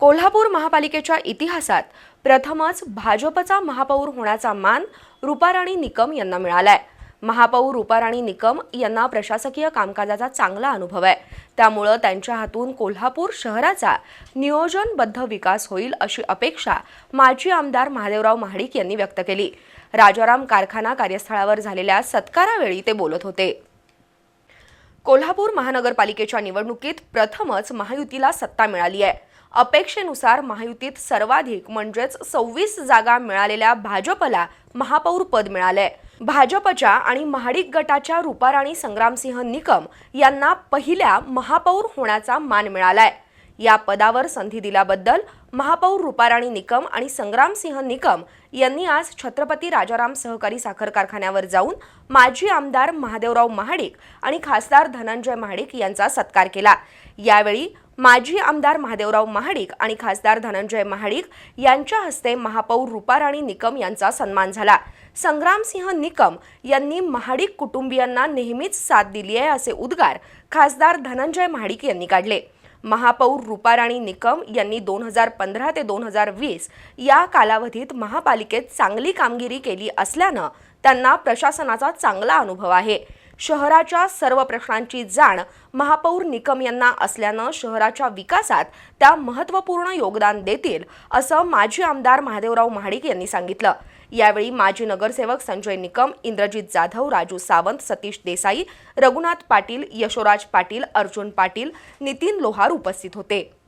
कोल्हापूर महापालिकेच्या इतिहासात प्रथमच भाजपचा महापौर होण्याचा मान रुपाराणी निकम यांना मिळालाय. महापौर रुपाराणी निकम यांना प्रशासकीय कामकाजाचा चांगला अनुभव आहे. त्यामुळं त्यांच्या हातून कोल्हापूर शहराचा नियोजनबद्ध विकास होईल अशी अपेक्षा माजी आमदार महादेवराव महाडिक यांनी व्यक्त केली. राजाराम कारखाना कार्यस्थळावर झालेल्या सत्कारावेळी ते बोलत होते. कोल्हापूर महानगरपालिकेच्या निवडणुकीत प्रथमच महायुतीला सत्ता मिळाली आहे. अपेक्षेनुसार महायुतीत सर्वाधिक म्हणजेच सव्वीस जागा मिळालेल्या भाजपला महापौर पद मिळालंय. भाजपच्या आणि महाडिक गटाच्या रुपाराणी संग्रामसिंह निकम यांना पहिल्या महापौर होण्याचा मान मिळालाय. या पदावर संधी दिल्याबद्दल महापौर रुपाराणी निकम आणि संग्रामसिंह निकम यांनी आज छत्रपती राजाराम सहकारी साखर कारखान्यावर जाऊन माजी आमदार महादेवराव महाडिक आणि खासदार धनंजय महाडिक यांचा सत्कार केला. यावेळी माजी आमदार महादेवराव महाडिक आणि खासदार धनंजय महाडिक यांच्या हस्ते महापौर रुपाराणी निकम यांचा सन्मान झाला. संग्रामसिंह निकम यांनी महाडिक कुटुंबियांना नेहमीच साथ दिली आहे असे उद्गार खासदार धनंजय महाडिक यांनी काढले. महापौर रुपाराणी निकम यांनी दोन हजार पंधरा ते दोन हजार वीस या कालावधीत महापालिकेत चांगली कामगिरी केली असल्यानं त्यांना प्रशासनाचा चांगला अनुभव आहे. शहराच्या सर्व प्रश्नांची जाण महापौर निकम यांना असल्यानं शहराच्या विकासात त्या महत्त्वपूर्ण योगदान देतील असं माजी आमदार महादेवराव महाडिक यांनी सांगितलं. यावेळी माजी नगरसेवक संजय निकम इंद्रजित जाधव राजू सावंत सतीश देसाई रघुनाथ पाटील यशोराज पाटील अर्जुन पाटील नितीन लोहार उपस्थित होते.